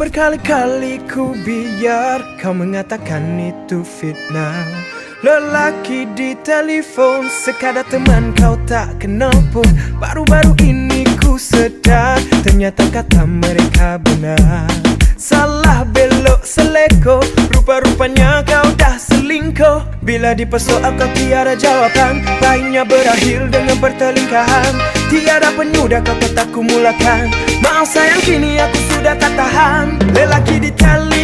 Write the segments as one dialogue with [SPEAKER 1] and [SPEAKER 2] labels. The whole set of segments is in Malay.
[SPEAKER 1] berkali-kali ku biar kau mengatakan itu fitnah. Lelaki di telefon sekadar teman kau tak kenal pun. Baru-baru ini ku sedar ternyata kata mereka benar. Salah belok seleko Rupa-rupanya kau dah selingkuh. Bila dipersoal kau tiada jawapan. Baiknya berakhir dengan pertelingkahan Tiada penyudah kau kata ku mulakan. Maaf sayang kini aku sudah tak tahan. Lelaki di telefon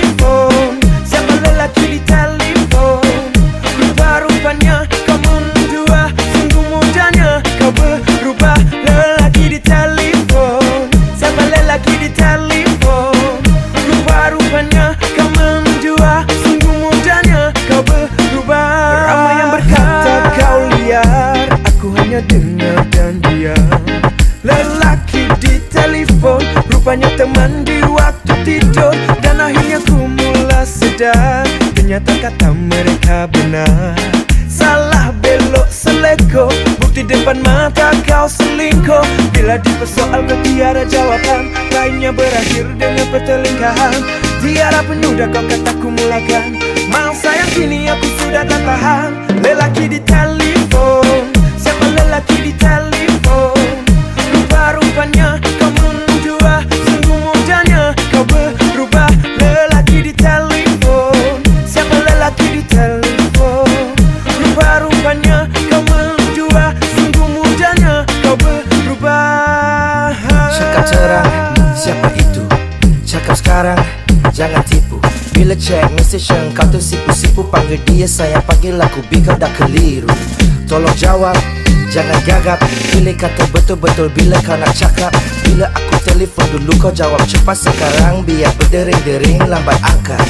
[SPEAKER 1] sedar Ternyata kata mereka benar. Salah belok seleko Bukti depan mata kau selingkuh. Bila dipersoal kau tiada jawaban Lainnya berakhir dengan pertelingkahan. Tiada penyudah kau kata ku mulakan. Maaf sayang kini aku sudah tak tahan
[SPEAKER 2] Cakap terang, siapa itu? Cakap sekarang, jangan tipu. Bila cek message yang kau tu sipu-sipu Panggil dia sayang, panggil aku Bi kau dah keliru. Tolong jawab, jangan gagap. Pilih kata betul-betul bila kau nak cakap. Bila aku telefon dulu kau jawab cepat. Sekarang biar berdering-dering lambat angkat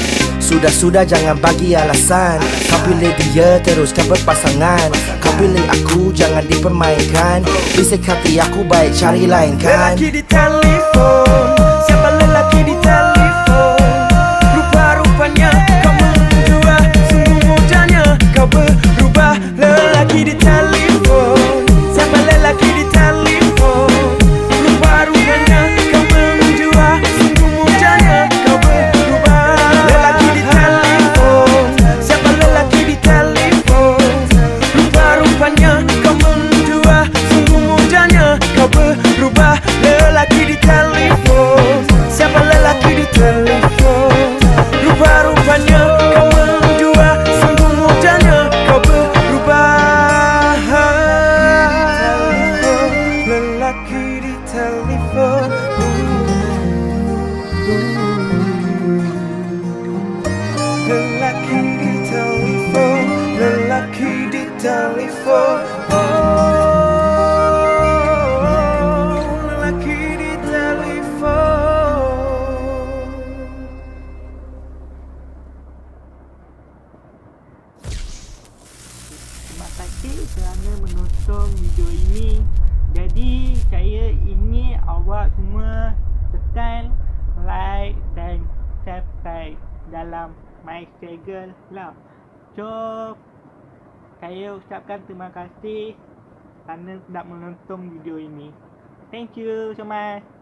[SPEAKER 2] Sudah-sudah jangan bagi alasan. Kau pilih dia teruskan berpasangan. Kau pilih aku jangan dipermainkan. Bisik hati aku baik cari lain kan.
[SPEAKER 1] Lelaki di telefon Lelaki di telefon
[SPEAKER 3] kasih kerana menonton video ini. Jadi saya ingin awak semua tekan like dan subscribe dalam My Struggle Club. So saya ucapkan terima kasih kerana sudah menonton video ini. Thank you so much.